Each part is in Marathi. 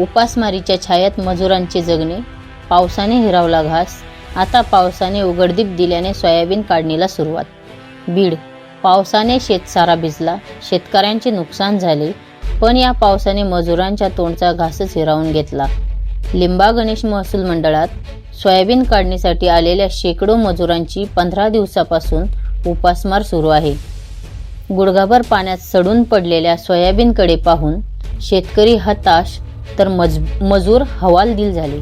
उपासमारीच्या छायात मजुरांचे जगणे पावसाने हिरावला घास आता पावसाने उघडदीप दिल्याने सोयाबीन काढणीला सुरुवात. बीड पावसाने शेतसारा भिजला शेतकऱ्यांचे नुकसान झाले पण या पावसाने मजुरांच्या तोंडचा घासच हिरावून घेतला. लिंबा गणेश महसूल मंडळात सोयाबीन काढणीसाठी आलेल्या शेकडो मजुरांची पंधरा दिवसापासून उपासमार सुरू आहे. गुडघाभर पाण्यात सडून पडलेल्या सोयाबीनकडे पाहून शेतकरी हताश तर मज मजूर हवालदिल झाले.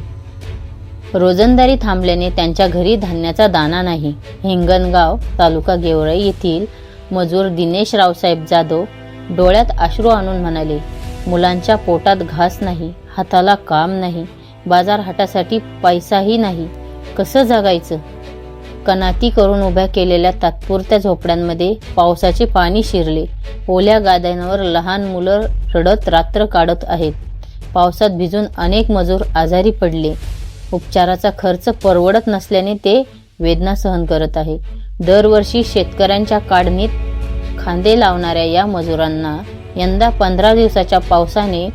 रोजंदारी थांबल्याने त्यांच्या घरी धान्याचा दाना नाही. हिंगणगाव तालुका गेवराई येथील मजूर दिनेश रावसाहेब जाधव डोळ्यात अश्रू आणून म्हणाले मुलांच्या पोटात घास नाही हाताला काम नाही बाजारहाटासाठी पैसाही नाही. कसं जगायचं? कनाती करून उभ्या केलेल्या तात्पुरत्या झोपड्यांमध्ये पावसाचे पाणी शिरले. ओल्या गाद्यांवर लहान मुलं रडत रात्र काढत आहेत. पावसात भिजून अनेक मजूर आजारी पडले. उपचाराचा खर्च परवडत नसल्याने ते वेदना सहन करत आहे. दरवर्षी शेतकऱ्यांच्या काढणीत खांदे लावणाऱ्या या मजुरांना यंदा पंधरा दिवसाच्या पावसाने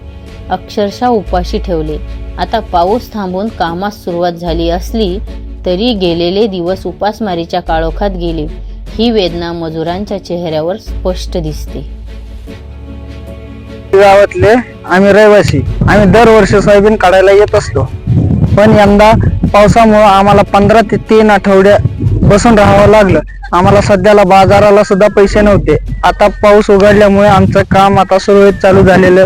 अक्षरशः उपाशी ठेवले. आता पाऊस थांबून कामास सुरुवात झाली असली तरी गेलेले दिवस उपासमारीच्या काळोखात गेले. ही वेदना मजुरांच्या चेहऱ्यावर स्पष्ट दिसते. गावातले आम्ही रहिवासी. आम्ही दरवर्षी सोयाबीन काढायला येत असतो पण यंदा पावसामुळं आम्हाला पंधरा ते तीन आठवड्या बसून राहावं लागलं. आम्हाला सध्याला बाजाराला सुद्धा पैसे नव्हते. आता पाऊस उघडल्यामुळे आमचं काम आता सुरळीत चालू झालेलं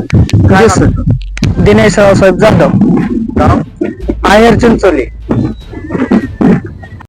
दिनेश रावसाहेब जाधव. आहेर चिंचोली.